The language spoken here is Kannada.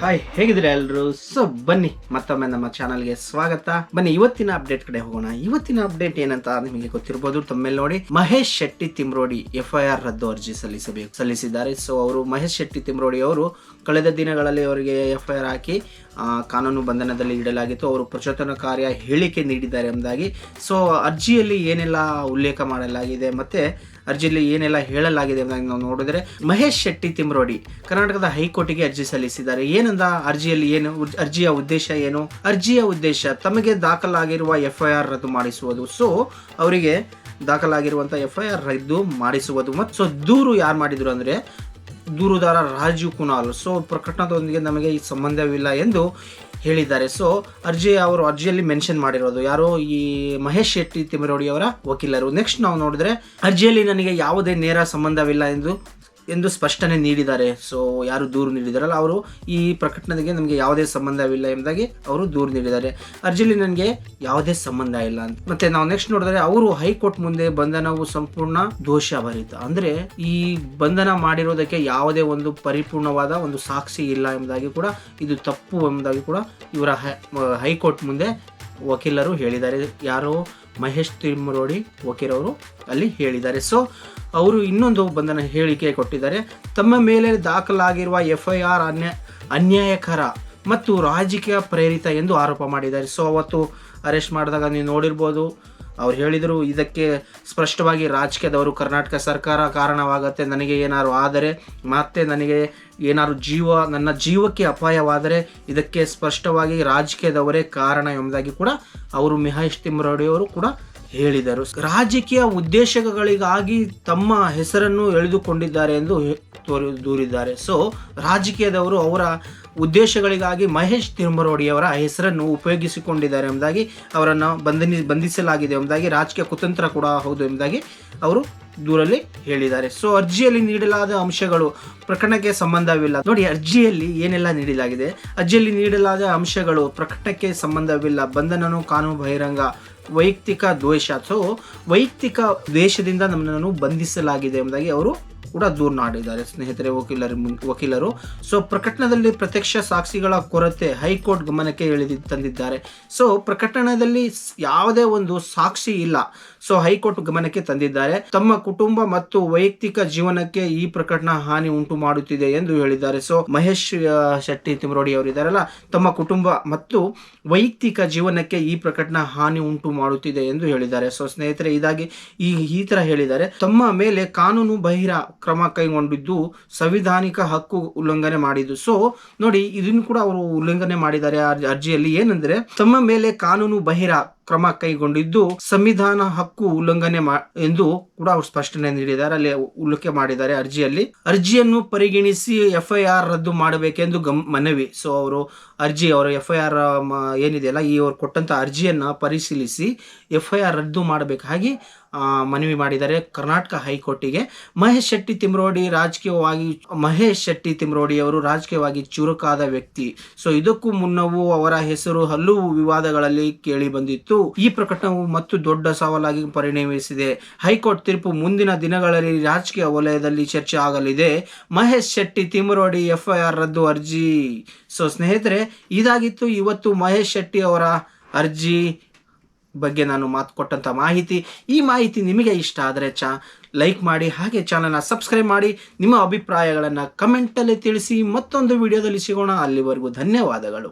ಹಾಯ್ ಹೇಗಿದ್ರೆ ಎಲ್ಲರೂ ಸೊ ಬನ್ನಿ, ಮತ್ತೊಮ್ಮೆ ನಮ್ಮ ಚಾನಲ್ಗೆ ಸ್ವಾಗತ. ಬನ್ನಿ, ಇವತ್ತಿನ ಅಪ್ಡೇಟ್ ಕಡೆ ಹೋಗೋಣ. ಇವತ್ತಿನ ಅಪ್ಡೇಟ್ ಏನಂತ ನಿಮಗೆ ಗೊತ್ತಿರಬಹುದು ತಮ್ಮೆಲ್ಲ ನೋಡಿ, Mahesh Shetty Thimarodi F I R ರದ್ದು ಅರ್ಜಿ ಸಲ್ಲಿಸಬೇಕು, ಸಲ್ಲಿಸಿದ್ದಾರೆ. ಸೊ ಅವರು ಮಹೇಶ್ ಶೆಟ್ಟಿ ತಿಮ್ರೋಡಿ ಅವರು ಕಳೆದ ದಿನಗಳಲ್ಲಿ ಅವರಿಗೆ ಎಫ್ ಐ ಆರ್ ಹಾಕಿ ಕಾನೂನು ಬಂಧನದಲ್ಲಿ ಇಡಲಾಗಿತ್ತು. ಅವರು ಪ್ರಚೋದನಕಾರ್ಯ ಹೇಳಿಕೆ ನೀಡಿದ್ದಾರೆ ಎಂಬುದಾಗಿ ಸೊ ಅರ್ಜಿಯಲ್ಲಿ ಏನೆಲ್ಲ ಉಲ್ಲೇಖ ಮಾಡಲಾಗಿದೆ ಮತ್ತೆ ಅರ್ಜಿಯಲ್ಲಿ ಏನೆಲ್ಲ ಹೇಳಲಾಗಿದೆ ಎಂಬುದಾಗಿ ನಾವು ನೋಡಿದ್ರೆ, ಮಹೇಶ್ ಶೆಟ್ಟಿ ತಿಮ್ರೋಡಿ ಕರ್ನಾಟಕದ ಹೈಕೋರ್ಟಿಗೆ ಅರ್ಜಿ ಸಲ್ಲಿಸಿದ್ದಾರೆ. ಏನಂದ ಅರ್ಜಿಯಲ್ಲಿ ಏನು ಅರ್ಜಿಯ ಉದ್ದೇಶ ಏನು? ಅರ್ಜಿಯ ಉದ್ದೇಶ ತಮಗೆ ದಾಖಲಾಗಿರುವ ಎಫ್ ಐ ಆರ್ ರದ್ದು ಮಾಡಿಸುವುದು. ಸೊ ಅವರಿಗೆ ದಾಖಲಾಗಿರುವಂಥ ಆರ್ ರದ್ದು ಮಾಡಿಸುವುದು. ಮತ್ತು ಸೊ ದೂರು ಯಾರು ಮಾಡಿದ್ರು ಅಂದರೆ ದೂರುದಾರ ರಾಜೀವ್ ಕುನಾಲ್. ಸೊ ಪ್ರಕರಣದೊಂದಿಗೆ ನಮಗೆ ಈ ಸಂಬಂಧವಿಲ್ಲ ಎಂದು ಹೇಳಿದ್ದಾರೆ. ಸೊ ಅರ್ಜಿ ಅವರು ಅರ್ಜಿಯಲ್ಲಿ ಮೆನ್ಷನ್ ಮಾಡಿರೋದು ಯಾರೋ ಈ ಮಹೇಶ್ ಶೆಟ್ಟಿ ತಿಮರೋಡಿ ಅವರ ವಕೀಲರು. ನೆಕ್ಸ್ಟ್ ನಾವು ನೋಡಿದ್ರೆ ಅರ್ಜಿಯಲ್ಲಿ ನನಗೆ ಯಾವುದೇ ನೇರ ಸಂಬಂಧವಿಲ್ಲ ಎಂದು ಎಂದು ಸ್ಪಷ್ಟನೆ ನೀಡಿದ್ದಾರೆ. ಸೊ ಯಾರು ದೂರು ನೀಡಿದಾರಲ್ಲ, ಅವರು ಈ ಪ್ರಕಟಣೆಗೆ ನಮಗೆ ಯಾವುದೇ ಸಂಬಂಧವಿಲ್ಲ ಎಂಬುದಾಗಿ ಅವರು ದೂರು ನೀಡಿದ್ದಾರೆ. ಅರ್ಜಿಲಿ ನನಗೆ ಯಾವುದೇ ಸಂಬಂಧ ಇಲ್ಲ ಅಂತ. ಮತ್ತೆ ನಾವು ನೆಕ್ಸ್ಟ್ ನೋಡಿದ್ರೆ ಅವರು ಹೈಕೋರ್ಟ್ ಮುಂದೆ ಬಂಧನವು ಸಂಪೂರ್ಣ ದೋಷಭರಿತ. ಅಂದ್ರೆ ಈ ಬಂಧನ ಮಾಡಿರೋದಕ್ಕೆ ಯಾವುದೇ ಒಂದು ಪರಿಪೂರ್ಣವಾದ ಒಂದು ಸಾಕ್ಷಿ ಇಲ್ಲ ಎಂಬುದಾಗಿ ಕೂಡ ಇದು ತಪ್ಪು ಎಂಬುದಾಗಿ ಕೂಡ ಇವರ ಹೈಕೋರ್ಟ್ ಮುಂದೆ ವಕೀಲರು ಹೇಳಿದ್ದಾರೆ. ಯಾರು ಮಹೇಶ್ ತಿಮ್ಮರೋಡಿ ವಕೀಲರು ಅಲ್ಲಿ ಹೇಳಿದ್ದಾರೆ. ಸೊ ಅವರು ಇನ್ನೊಂದು ಬಂಧನ ಹೇಳಿಕೆ ಕೊಟ್ಟಿದ್ದಾರೆ. ತಮ್ಮ ಮೇಲೆ ದಾಖಲಾಗಿರುವ ಎಫ್ ಐ ಆರ್ ಅನ್ಯ, ಅನ್ಯಾಯಕರ ಮತ್ತು ರಾಜಕೀಯ ಪ್ರೇರಿತ ಎಂದು ಆರೋಪ ಮಾಡಿದ್ದಾರೆ. ಸೊ ಅವತ್ತು ಅರೆಸ್ಟ್ ಮಾಡಿದಾಗ ನೀವು ನೋಡಿರ್ಬೋದು, ಅವ್ರು ಹೇಳಿದರು ಇದಕ್ಕೆ ಸ್ಪಷ್ಟವಾಗಿ ರಾಜಕೀಯದವರು ಕರ್ನಾಟಕ ಸರ್ಕಾರ ಕಾರಣವಾಗತ್ತೆ, ನನಗೆ ಏನಾದ್ರು ಆದರೆ, ಮತ್ತೆ ನನಗೆ ಏನಾದ್ರು ಜೀವ, ನನ್ನ ಜೀವಕ್ಕೆ ಅಪಾಯವಾದರೆ ಇದಕ್ಕೆ ಸ್ಪಷ್ಟವಾಗಿ ರಾಜಕೀಯದವರೇ ಕಾರಣ ಎಂಬುದಾಗಿ ಕೂಡ ಅವರು ಮಿಹಾಯಿಶ್ ತಿಮ್ರೋಡಿಯವರು ಕೂಡ ಹೇಳಿದರು. ರಾಜಕೀಯ ಉದ್ದೇಶಗಳಿಗಾಗಿ ತಮ್ಮ ಹೆಸರನ್ನು ಎಳೆದುಕೊಂಡಿದ್ದಾರೆ ಎಂದು ದೂರಿದ್ದಾರೆ. ಸೊ, ರಾಜಕೀಯದವರು ಅವರ ಉದ್ದೇಶಗಳಿಗಾಗಿ ಮಹೇಶ್ ತಿರುಮರೋಡಿಯವರ ಹೆಸರನ್ನು ಉಪಯೋಗಿಸಿಕೊಂಡಿದ್ದಾರೆ ಎಂಬುದಾಗಿ ಅವರನ್ನು ಬಂಧನಿ ಬಂಧಿಸಲಾಗಿದೆ ಎಂಬುದಾಗಿ ರಾಜಕೀಯ ಕುತಂತ್ರ ಕೂಡ ಹೌದು ಎಂಬುದಾಗಿ ಅವರು ದೂರಲ್ಲಿ ಹೇಳಿದ್ದಾರೆ. ಸೊ, ಅರ್ಜಿಯಲ್ಲಿ ನೀಡಲಾದ ಅಂಶಗಳು ಪ್ರಕರಣಕ್ಕೆ ಸಂಬಂಧವಿಲ್ಲ. ನೋಡಿ, ಅರ್ಜಿಯಲ್ಲಿ ಏನೆಲ್ಲ ನೀಡಲಾಗಿದೆ? ಅರ್ಜಿಯಲ್ಲಿ ನೀಡಲಾದ ಅಂಶಗಳು ಪ್ರಕರಣಕ್ಕೆ ಸಂಬಂಧವಿಲ್ಲ. ಬಂಧನನು ಕಾನೂನು ಬಹಿರಂಗ ವೈಯಕ್ತಿಕ ದ್ವೇಷ ಸೊ ವೈಯಕ್ತಿಕ ದ್ವೇಷದಿಂದ ನಮ್ಮನ್ನು ಬಂಧಿಸಲಾಗಿದೆ ಎಂಬುದಾಗಿ ಅವರು ಕೂಡ ದೂರು ಮಾಡಿದ್ದಾರೆ ಸ್ನೇಹಿತರೆ, ವಕೀಲರು ವಕೀಲರು. ಸೊ, ಪ್ರಕಟಣದಲ್ಲಿ ಪ್ರತ್ಯಕ್ಷ ಸಾಕ್ಷಿಗಳ ಕೊರತೆ ಹೈಕೋರ್ಟ್ ಗಮನಕ್ಕೆ ಎಳೆದಿ, ತಂದಿದ್ದಾರೆ. ಸೊ, ಪ್ರಕಟಣದಲ್ಲಿ ಯಾವುದೇ ಒಂದು ಸಾಕ್ಷಿ ಇಲ್ಲ. ಸೊ, ಹೈಕೋರ್ಟ್ ಗಮನಕ್ಕೆ ತಂದಿದ್ದಾರೆ. ತಮ್ಮ ಕುಟುಂಬ ಮತ್ತು ವೈಯಕ್ತಿಕ ಜೀವನಕ್ಕೆ ಈ ಪ್ರಕರಣ ಹಾನಿ ಉಂಟು ಮಾಡುತ್ತಿದೆ ಎಂದು ಹೇಳಿದ್ದಾರೆ. ಸೊ, ಮಹೇಶ್ ಶೆಟ್ಟಿ ತಿಮರೋಡಿ ಅವರು ಇದ್ದಾರಲ್ಲ ತಮ್ಮ ಕುಟುಂಬ ಮತ್ತು ವೈಯಕ್ತಿಕ ಜೀವನಕ್ಕೆ ಈ ಪ್ರಕರಣ ಹಾನಿ ಉಂಟು ಮಾಡುತ್ತಿದೆ ಎಂದು ಹೇಳಿದ್ದಾರೆ. ಸೊ, ಸ್ನೇಹಿತರೆ, ಇದಾಗಿ ಈ ಈ ತರ ಹೇಳಿದ್ದಾರೆ. ತಮ್ಮ ಮೇಲೆ ಕಾನೂನು ಬಹಿರ ಕ್ರಮ ಕೈಗೊಂಡಿದ್ದು ಸಂವಿಧಾನಿಕ ಹಕ್ಕು ಉಲ್ಲಂಘನೆ ಮಾಡಿದ್ದು. ಸೊ ನೋಡಿ ಇದನ್ನು ಕೂಡ ಅವರು ಉಲ್ಲಂಘನೆ ಮಾಡಿದ್ದಾರೆ ಅರ್ಜಿಯಲ್ಲಿ. ಏನಂದ್ರೆ ತಮ್ಮ ಮೇಲೆ ಕಾನೂನು ಬಹಿರ ಕ್ರಮ ಕೈಗೊಂಡಿದ್ದು ಸಂವಿಧಾನ ಹಕ್ಕು ಉಲ್ಲಂಘನೆ ಎಂದು ಕೂಡ ಅವರು ಸ್ಪಷ್ಟನೆ ನೀಡಿದ್ದಾರೆ. ಅಲ್ಲಿ ಉಲ್ಲೇಖ ಮಾಡಿದ್ದಾರೆ ಅರ್ಜಿಯಲ್ಲಿ. ಅರ್ಜಿಯನ್ನು ಪರಿಗಣಿಸಿ ಎಫ್ ಐ ಆರ್ ರದ್ದು ಮಾಡಬೇಕೆಂದು ಗಮ್ ಮನವಿ. ಸೊ ಅವರು ಅರ್ಜಿ ಅವರ ಎಫ್ ಐ ಆರ್ ಏನಿದೆಯಲ್ಲ ಈ ಅವರು ಕೊಟ್ಟಂತ ಅರ್ಜಿಯನ್ನ ಪರಿಶೀಲಿಸಿ ಎಫ್ ಐ ಆರ್ ರದ್ದು ಮಾಡಬೇಕು. ಆ, ಮನವಿ ಮಾಡಿದ್ದಾರೆ ಕರ್ನಾಟಕ ಹೈಕೋರ್ಟಿಗೆ. ಮಹೇಶ್ ಶೆಟ್ಟಿ ತಿಮ್ರೋಡಿ ರಾಜಕೀಯವಾಗಿ, ಮಹೇಶ್ ಶೆಟ್ಟಿ ತಿಮ್ರೋಡಿ ಅವರು ರಾಜಕೀಯವಾಗಿ ಚುರುಕಾದ ವ್ಯಕ್ತಿ. ಸೊ ಇದಕ್ಕೂ ಮುನ್ನವೂ ಅವರ ಹೆಸರು ಹಲವು ವಿವಾದಗಳಲ್ಲಿ ಕೇಳಿ ಬಂದಿತ್ತು. ಈ ಪ್ರಕರಣವು ಮತ್ತು ದೊಡ್ಡ ಸವಾಲಾಗಿ ಪರಿಣಮಿಸಿದೆ. ಹೈಕೋರ್ಟ್ ತೀರ್ಪು ಮುಂದಿನ ದಿನಗಳಲ್ಲಿ ರಾಜಕೀಯ ವಲಯದಲ್ಲಿ ಚರ್ಚೆ ಆಗಲಿದೆ. ಮಹೇಶ್ ಶೆಟ್ಟಿ ತಿಮ್ರೋಡಿ ಎಫ್ಐಆರ್ ರದ್ದು ಅರ್ಜಿ. ಸೊ ಸ್ನೇಹಿತರೆ, ಇದಾಗಿತ್ತು ಇವತ್ತು ಮಹೇಶ್ ಶೆಟ್ಟಿ ಅವರ ಅರ್ಜಿ. ಬಗ್ಗೆ ನಾನು ಮಾತು ಕೊಟ್ಟಂಥ ಮಾಹಿತಿ, ಈ ಮಾಹಿತಿ ನಿಮಗೆ ಇಷ್ಟ ಆದರೆ ಚಾ ಲೈಕ್ ಮಾಡಿ, ಹಾಗೆ ಚಾನಲ್ನ ಸಬ್ಸ್ಕ್ರೈಬ್ ಮಾಡಿ, ನಿಮ್ಮ ಅಭಿಪ್ರಾಯಗಳನ್ನು ಕಮೆಂಟಲ್ಲಿ ತಿಳಿಸಿ, ಮತ್ತೊಂದು ವಿಡಿಯೋದಲ್ಲಿ ಸಿಗೋಣ. ಅಲ್ಲಿವರೆಗೂ ಧನ್ಯವಾದಗಳು.